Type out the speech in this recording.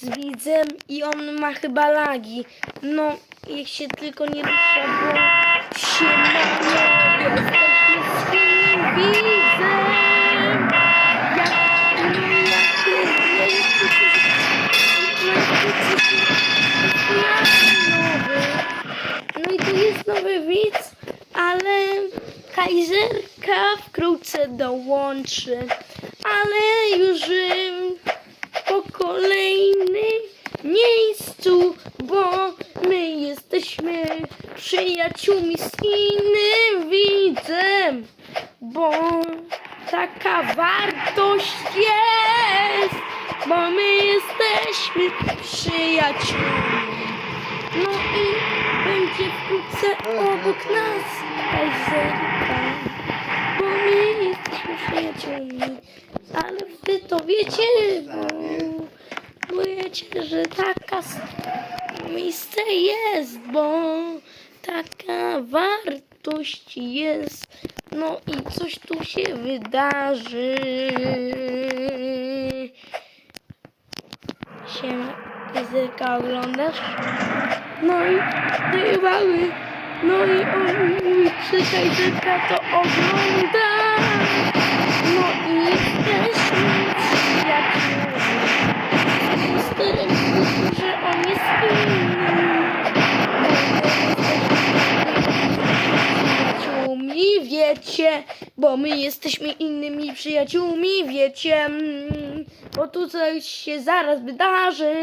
z widzem i on ma chyba lagi. No, jak się tylko nie rusza, bo się mamy. Jesteśmy. Jak, no, i tu jest nowy widz, ale Kajzerka wkrótce dołączy. Ale już ym, po kolejnym miejscu, bo my jesteśmy przyjaciółmi z innym widzem, bo taka wartość jest, bo my jesteśmy przyjaciółmi. No i będzie wkrótce obok nas Kajzerka, bo my jesteśmy przyjaciółmi. Ale wy to wiecie, bo, wiecie, że taka miejsce jest, bo taka wartość jest. No i coś tu się wydarzy. Siema, Kajzerka oglądasz? No i mały, no i on mówi, Kajzerka to ogląda. Wiecie, bo my jesteśmy innymi przyjaciółmi, wiecie, mm, bo tu coś się zaraz wydarzy.